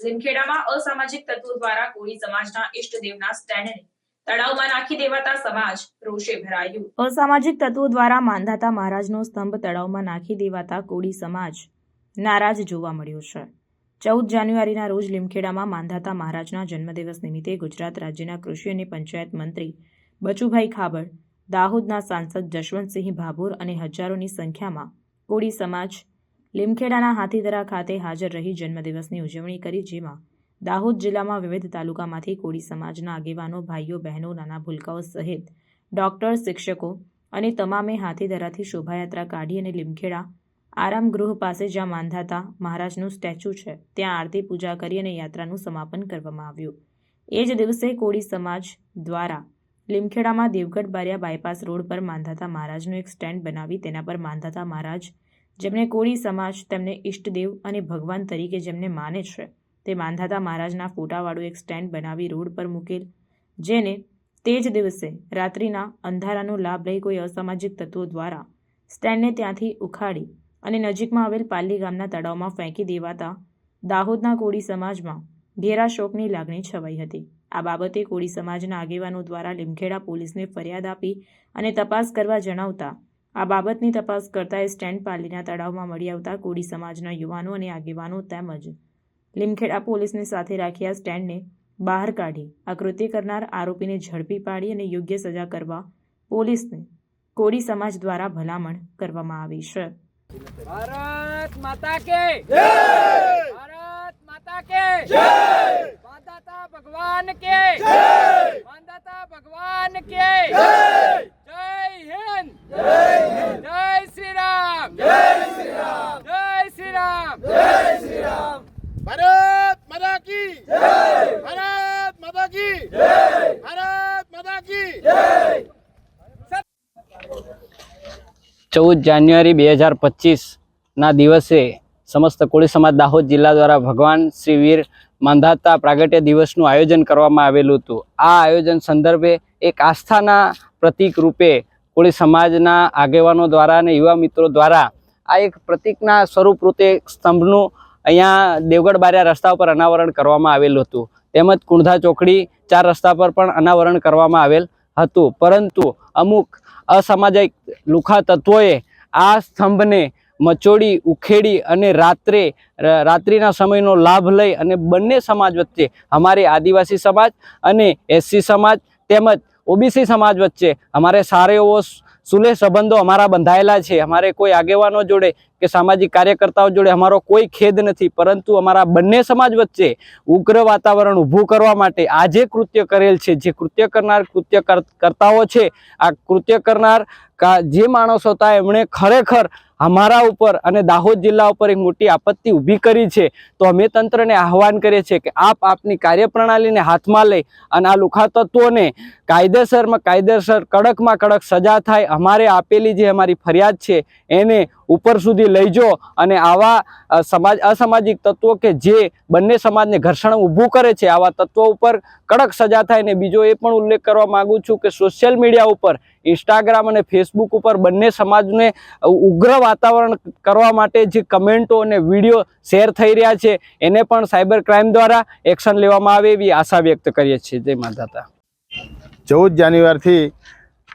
લીમખેડામાં અસામાજિક તત્વો દ્વારા કોળી સમાજના ઈષ્ટદેવના સ્ટેન્ડને અસામાજિક તત્વો દ્વારા માંધાતા મહારાજનો સ્તંભ તળાવમાં નાખી દેવાતા કોળી સમાજ નારાજ જોવા મળ્યો છે. ચૌદ જાન્યુઆરીના રોજ લીમખેડામાં માંધાતા મહારાજના જન્મદિવસ નિમિત્તે ગુજરાત રાજ્યના કૃષિ અને પંચાયત મંત્રી બચુભાઈ ખાબડ, દાહોદના સાંસદ જશવંતસિંહ ભાભોર અને હજારોની સંખ્યામાં કોળી સમાજ લીમખેડાના હાથીદરા ખાતે હાજર રહી જન્મદિવસની ઉજવણી કરી, જેમાં દાહોદ જિલ્લામાં વિવિધ તાલુકામાંથી કોળી સમાજના આગેવાનો, ભાઈઓ, બહેનો, નાના ભૂલકાઓ સહિત ડોક્ટર, શિક્ષકો અને તમામે હાથીદરાથી શોભાયાત્રા કાઢી અને લીમખેડા આરામ ગૃહ પાસે જ્યાં માંધાતા મહારાજનું સ્ટેચ્યુ છે, ત્યાં આરતી પૂજા કરી અને યાત્રાનું સમાપન કરવામાં આવ્યું. એ જ દિવસે કોળી સમાજ દ્વારા લીમખેડામાં દેવગઢ બારિયા બાયપાસ રોડ પર માંધાતા મહારાજનું એક સ્ટેન્ડ બનાવી, તેના પર માંધાતા મહારાજ જેમને કોળી સમાજ, તેમને ઈષ્ટદેવ અને ભગવાન તરીકે જેમને માને છે, તે માંધાતા મહારાજના ફોટાવાળું એક સ્ટેન્ડ બનાવી રોડ પર મૂકેલ, જેને તે જ દિવસે રાત્રિના અંધારાનો લાભ લઈ કોઈ અસામાજિક તત્વો દ્વારા સ્ટેન્ડને ત્યાંથી ઉખાડી અને નજીકમાં આવેલ પાલી ગામના તળાવમાં ફેંકી દેવાતા દાહોદના કોળી સમાજમાં ઘેરા શોકની લાગણી છવાઈ હતી. આ બાબતે કોળી સમાજના આગેવાનો દ્વારા લીમખેડા પોલીસને ફરિયાદ આપી અને તપાસ કરવા જણાવતા આ બાબતની તપાસ કરતા એ સ્ટેન્ડ પાલીના તળાવમાં મળી આવતા કોળી સમાજના યુવાનો અને આગેવાનો તેમજ લીમખેડા પોલીસને સાથે રાખી આ સ્ટેન્ડને બહાર કાઢી આ કૃત્ય કરનાર આરોપીને ઝડપી પાડી અને યોગ્ય સજા કરવા પોલીસને કોળી સમાજ દ્વારા ભલામણ કરવામાં આવી છે. ભારત માતા કે ભારત માતા કે ભગવાન કે ભગવાન કે જય હિન્દ જય શ્રી રામ જય શ્રી રામ જય શ્રી રામ જય શ્રી રામ ભારત માતા કી ભારત માતા કી ભારત માતા કી ચૌદ જાન્યુઆરી બે હજાર પચીસના દિવસે સમસ્ત કોળી સમાજ દાહોદ જિલ્લા દ્વારા ભગવાન શ્રી વીર માંધાતા પ્રાગટ્ય દિવસનું આયોજન કરવામાં આવેલું હતું. આ આયોજન સંદર્ભે એક આસ્થાના પ્રતીક રૂપે કોળી સમાજના આગેવાનો દ્વારા અને યુવા મિત્રો દ્વારા આ એક પ્રતિકના સ્વરૂપ રૂપે સ્તંભનું અહીંયા દેવગઢ બારિયા રસ્તા ઉપર અનાવરણ કરવામાં આવેલું હતું. તેમજ કુંઢા ચોકડી ચાર રસ્તા પર પણ અનાવરણ કરવામાં આવેલ હતું. પરંતુ અમુક અસામાજિક લુખા તત્વોએ આ સ્તંભને મચોડી, ઉખેડી અને રાત્રે રાત્રિના સમયનો લાભ લઈ અને બંને સમાજ વચ્ચે, અમારી આદિવાસી સમાજ અને એસસી સમાજ તેમજ ઓબીસી સમાજ વચ્ચે અમારે સારો એવો સુલેહ સંબંધો અમારા બંધાયેલા છે. અમારે કોઈ આગેવાનો જોડે કે સામાજિક કાર્યકર્તાઓ જોડે અમારો કોઈ ખેદ નથી, પરંતુ અમારા બંને સમાજ વચ્ચે ઉગ્ર વાતાવરણ ઊભું કરવા માટે આ જે કૃત્ય કરેલ છે. જે કૃત્ય કરનાર કૃત્ય કર- કરતાઓ છે, આ કૃત્ય કરનાર જે માણસો હતા, એમણે ખરેખર અમારા ઉપર અને દાહોદ જિલ્લા ઉપર એક મોટી આપત્તિ ઊભી કરી છે. તો અમે તંત્રને આહવાન કરીએ છીએ કે આપ આપની કાર્યપ્રણાલીને હાથમાં લઈ અને આ લુખા તત્વોને કાયદેસરમાં, કાયદેસર કડકમાં કડક સજા થાય. અમારે આપેલી જે અમારી ફરિયાદ છે, એને ઉપર સુધી લઈ જો અને આવા સમાજ, અસામાજિક તત્વો કે જે બંને સમાજને ઘર્ષણ ઊભું કરે છે, આવા તત્વો ઉપર કડક સજા થાય ને બીજો એ પણ ઉલ્લેખ કરવા માગું છું કે સોશિયલ મીડિયા ઉપર ઇન્સ્ટાગ્રામ અને ફેસબુક ઉપર બંને સમાજને ઉગ્ર વાતાવરણ કરવા માટે જે કમેન્ટો અને વીડિયો શેર થઈ રહ્યા છે, એને પણ સાયબર ક્રાઇમ દ્વારા એક્શન લેવામાં આવે એવી આશા વ્યક્ત કરીએ છીએ. જય માતાતા ચૌદ જાન્યુઆરીથી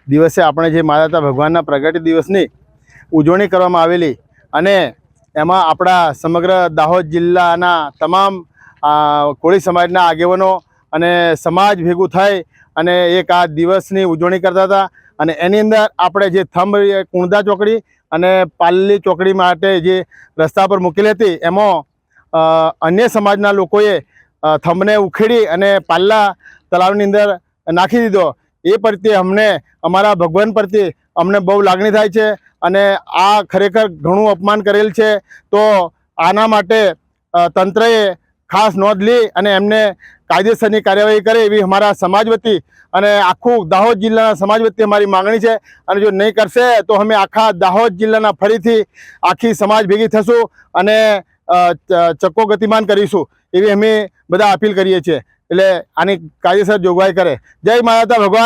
દિવસે આપણે જે માતા ભગવાનના પ્રગટ દિવસની ઉજવણી કરવામાં આવેલી અને એમાં આપણા સમગ્ર દાહોદ જિલ્લાના તમામ કોળી સમાજના આગેવાનો અને સમાજ ભેગું થઈ અને એક આ દિવસની ઉજવણી કરતા હતા. અને એની અંદર આપણે જે થંભ કુણદા ચોકડી અને પાલ્લી ચોકડી માટે જે રસ્તા પર મૂકેલી હતી, એમાં અન્ય સમાજના લોકોએ થંભને ઉખેડી અને પાલ્લા તળાવની અંદર નાખી દીધો. એ પ્રત્યે અમને, અમારા ભગવાન પ્રત્યે અમને બહુ લાગણી થાય છે. અને આ ખરેખર ઘણું અપમાન કરેલ છે, તો આના માટે તંત્રએ ખાસ નોંધ લી અને એમને કાયદેસરની કાર્યવાહી કરે એવી અમારા સમાજ વતી અને આખું દાહોદ જિલ્લાના સમાજ વતી અમારી માગણી છે. અને જો નહીં કરશે, તો અમે આખા દાહોદ જિલ્લાના ફરીથી આખી સમાજ ભેગી થશું અને ચક્કો ગતિમાન કરીશું એવી અમે બધા અપીલ કરીએ છીએ. એટલે આની કાયદેસર જોગવાઈ કરે. જય માતા ભગવાન!